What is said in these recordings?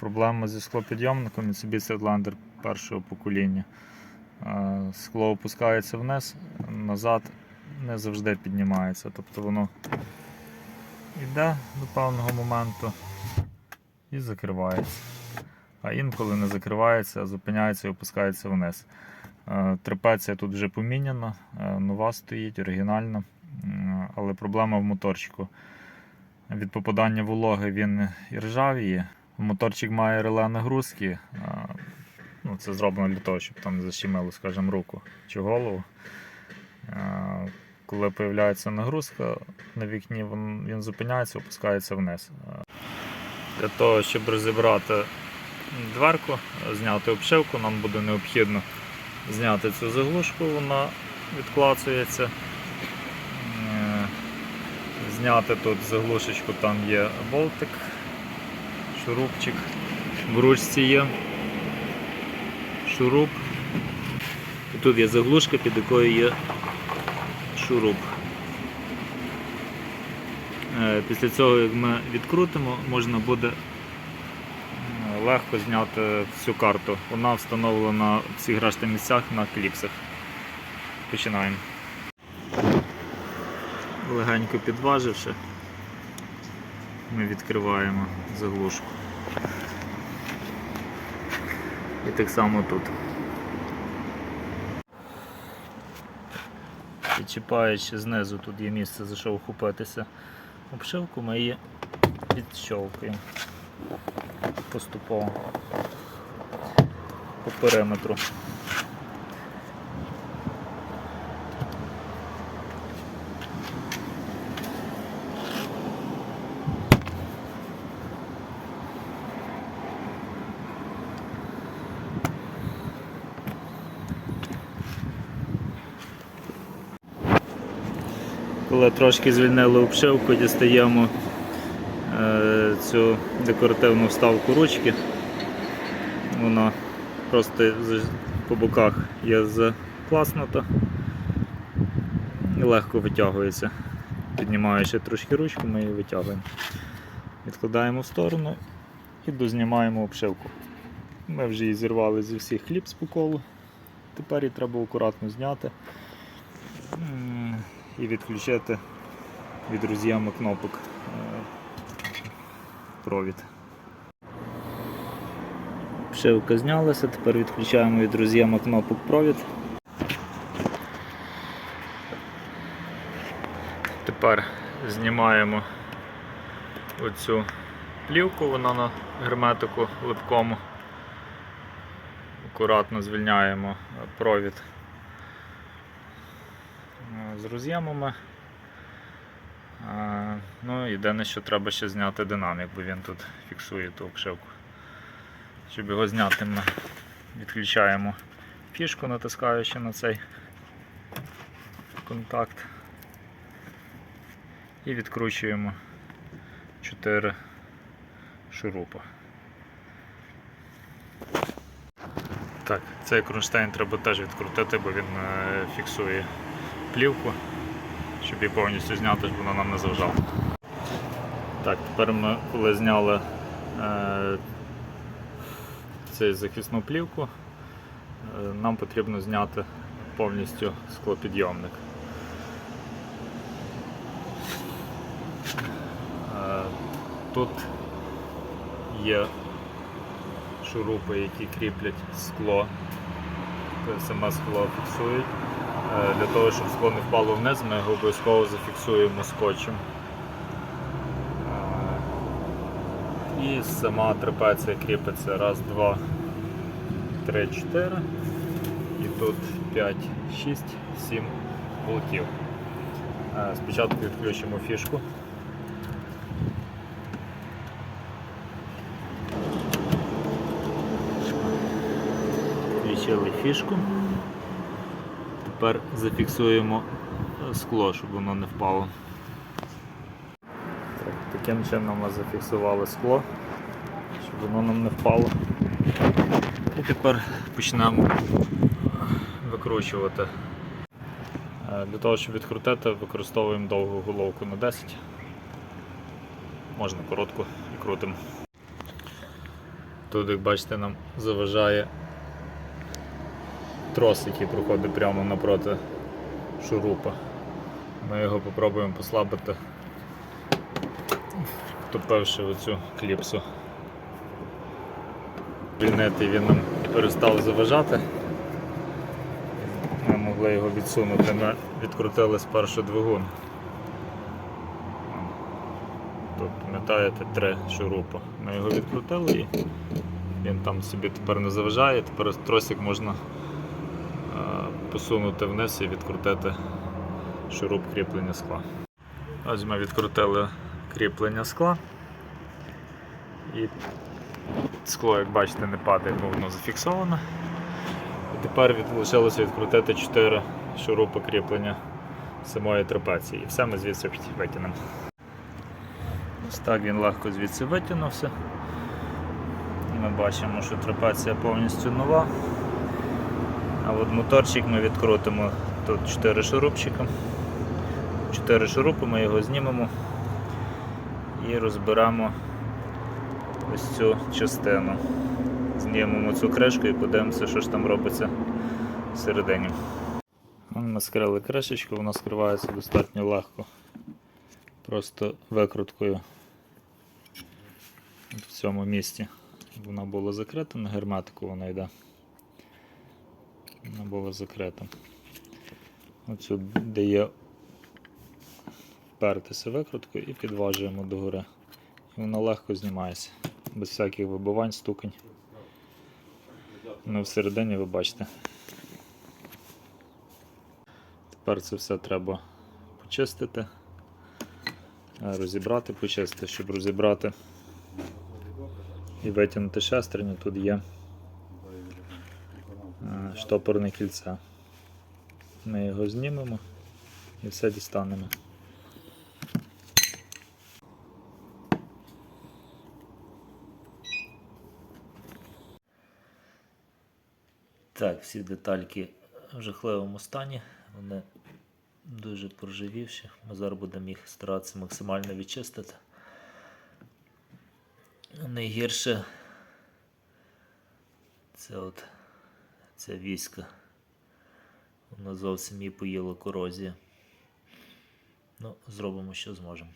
Проблема зі склопідйомником Mitsubishi Outlander першого покоління. Е, Скло опускається вниз, назад не завжди піднімається. Тобто воно йде до певного моменту і закривається. А інколи не закривається, а зупиняється і опускається вниз. Е, Трапеція тут вже поміняна, е, нова стоїть, оригінальна, але проблема в моторчику. Від попадання вологи він і. Моторчик має реле нагрузки. Ну, це зроблено для того, щоб там защемило, скажімо, руку чи голову. Коли з'являється нагрузка на вікні, він, він зупиняється, опускається вниз. Для того, щоб розібрати дверку, зняти обшивку, нам буде необхідно зняти цю заглушку, вона відклацується. Е, Зняти тут заглушечку, там є болтик, шурупчик. В ручці є шуруп. І тут є заглушка, під якою є шуруп. Е, Після цього, як ми відкрутимо, можна буде е, легко зняти всю карту. Вона встановлена в всіх решта місцях на кліпсах. Починаємо. Легенько підваживши, ми відкриваємо заглушку. І так само тут. Підчіпаючи знизу, тут є місце за що вхопитися обшивку, ми її відщовкуємо поступово по периметру. Коли трошки звільнили обшивку, дістаємо е, цю декоративну вставку ручки. Вона просто по боках є закласнута і легко витягується. Піднімаючи трошки ручку, ми її витягуємо. Відкладаємо в сторону і дознімаємо обшивку. Ми вже її зірвали зі всіх хліб по колу. Тепер її треба акуратно зняти. І відключити від роз'єму кнопок е, провід. Обшивка знялася, тепер відключаємо від роз'єму кнопок провід. Тепер знімаємо оцю плівку, вона на герметику липкому. Акуратно звільняємо провід з роз'ємами. Ну, єдине, що треба ще зняти динамік, бо він тут фіксує ту обшивку. Щоб його зняти, ми відключаємо фішку, натискаючи на цей контакт. І відкручуємо 4 шурупа. Так, цей кронштейн треба теж відкрутити, бо він е, фіксує плівку, щоб її повністю зняти, щоб вона нам не заважала. Так, тепер ми коли зняли е, цю захисну плівку, е, нам потрібно зняти повністю склопідйомник. Е, Тут є шурупи, які кріплять скло, Тобто саме скло фіксують. Е, Для того, щоб скло не впало вниз, ми його обов'язково зафіксуємо скотчем. Е, І сама трапеція кріпиться раз, два, три, чотири. І тут 5, 6, 7 болтів. Е, Спочатку відключимо фішку. Включили фішку. Тепер зафіксуємо е, скло, щоб воно не впало. Так, таким чином ми зафіксували скло, щоб воно нам не впало. І тепер почнемо викручувати. Е, Для того, щоб відкрутити, використовуємо довгу головку на 10. Можна коротку і крутимо. Тут, як бачите, нам заважає трос, який проходить прямо напроти шурупа. Ми його попробуємо послабити, втопивши в цю кліпсу. Звільнити він нам перестав заважати. Ми могли його відсунути. Ми відкрутили спершу двигун. Тут, пам'ятаєте, три шурупа. Ми його відкрутили і він там собі тепер не заважає. Тепер тросик можна посунути вниз і відкрутити шуруп кріплення скла. Ось ми відкрутили кріплення скла. І скло, як бачите, не падає, бо воно зафіксоване. І тепер лишилося відкрутити 4 шурупи кріплення самої трапеції. І все ми звідси витягнемо. Ось так він легко звідси витягнувся. Ми бачимо, що трапеція повністю нова. А от моторчик ми відкрутимо тут 4 шурупчика. 4 шурупи ми його знімемо і розберемо ось цю частину. Знімемо цю кришку і подивимося, що ж там робиться всередині. Ми скрили кришечку, вона скривається достатньо легко. Просто викруткою в цьому місці. Вона була закрита, на герметику вона йде. Була закрита. Оцю де є впертися викруткою і підважуємо догори. І вона легко знімається, без всяких вибивань, стукань. Ну, всередині ви бачите. Тепер це все треба почистити, е, розібрати, почистити, щоб розібрати і витягнути шестерню. Тут є штопорне кільце. Ми його знімемо і все дістанемо. Так, всі детальки в жахливому стані. Вони дуже проживівші. Ми зараз будемо їх старатися максимально відчистити. Найгірше це от це війська. Воно зовсім її поїла корозія. Ну, зробимо, що зможемо.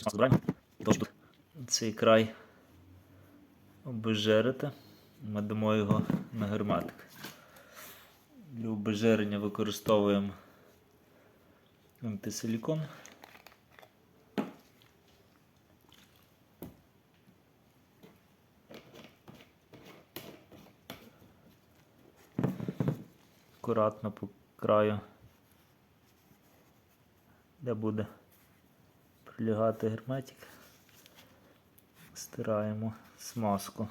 Якось збираємо. І тож тут цей край обезжирити. Ми дамо його на герметик. Для обезжирення використовуємо антисилікон. Акуратно по краю, де буде прилягати герметик. Стираємо смазку.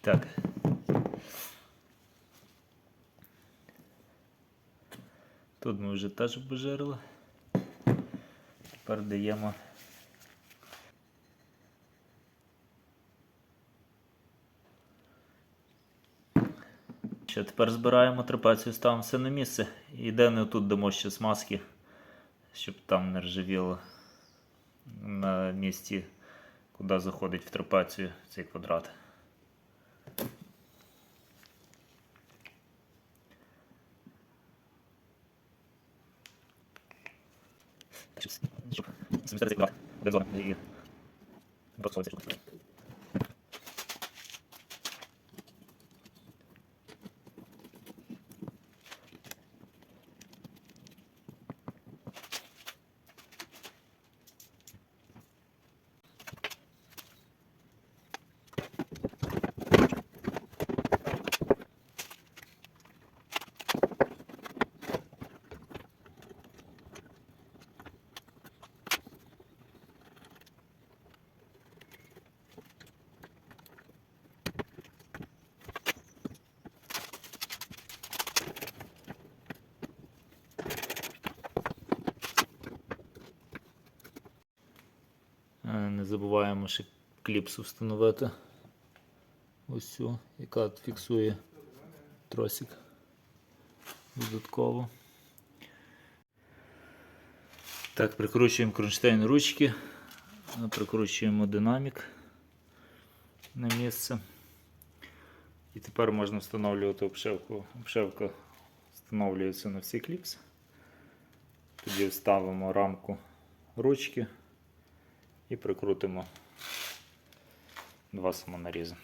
Так. Тут ми вже теж обезжирили. Тепер даємо. Тепер збираємо трапецію, ставимо все на місце. І де не тут дамо ще смазки, щоб там не ржавіло на місці, куди заходить в трапецію цей квадрат. Е, Не забуваємо ще кліпсу встановити. Ось цю, яка фіксує тросик додатково. Так, прикручуємо кронштейн ручки, прикручуємо динамік на місце. І тепер можна встановлювати обшивку. Обшивка встановлюється на всі кліпси. Тоді вставимо рамку ручки і прикрутимо два самонарізи.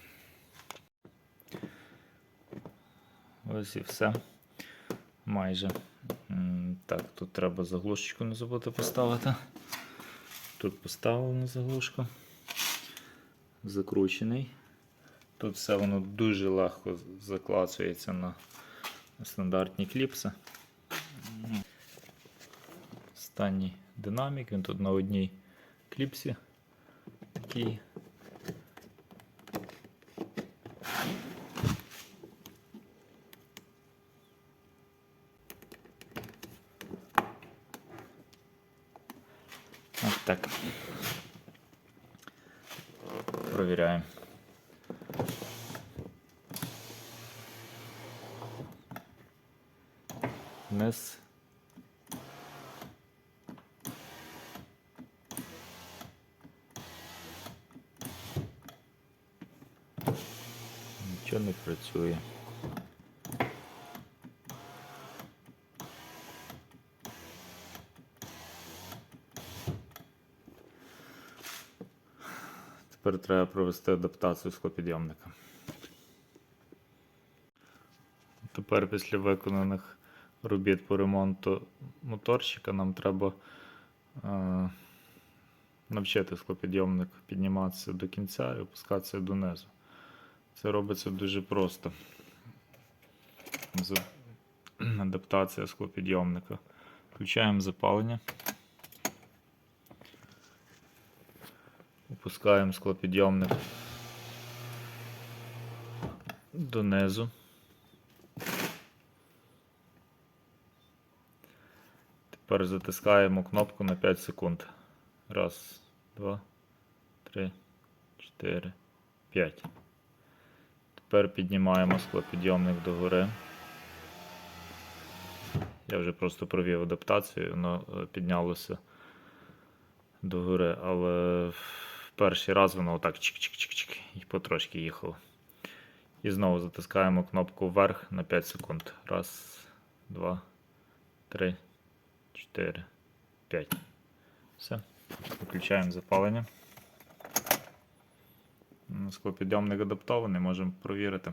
Ось і все. Майже. Так, тут треба заглушечку не забути поставити. Тут поставлена заглушка. Закручений. Тут все воно дуже легко заклацується на стандартні кліпси. Останній динамік, він тут на одній кліпсі. Такий. От так. Провіряємо. Вниз. Нічого не працює. Тепер треба провести адаптацію склопідйомника. Тепер після виконаних робіт по ремонту моторчика нам треба е, навчити склопідйомник підніматися до кінця і опускатися донизу. Це робиться дуже просто. Адаптація склопідйомника. Включаємо запалення. Опускаємо склопідйомник донизу. Тепер затискаємо кнопку на 5 секунд. Раз, два, три, чотири, п'ять. Тепер піднімаємо склопідйомник догори. Я вже просто провів адаптацію, воно е, піднялося догори, але в перший раз воно отак чик-чик-чик-чик і потрошки їхало. І знову затискаємо кнопку вверх на 5 секунд. Раз, два, три, чотири, п'ять. Все. Виключаємо запалення. Склопідйомник адаптований, можемо провірити.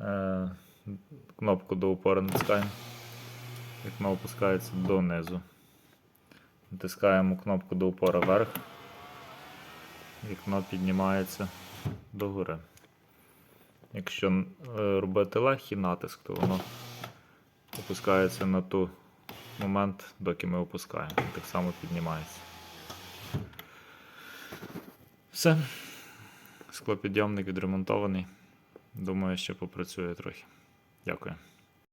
Е, кнопку до упора натискаємо. Вікно опускається донизу. Натискаємо кнопку до упора вверх. Вікно піднімається догори. Якщо е, робити легкий натиск, то воно опускається на той момент, доки ми опускаємо. Так само піднімається. Все. Склопідйомник відремонтований. Думаю, ще попрацює трохи. Дякую.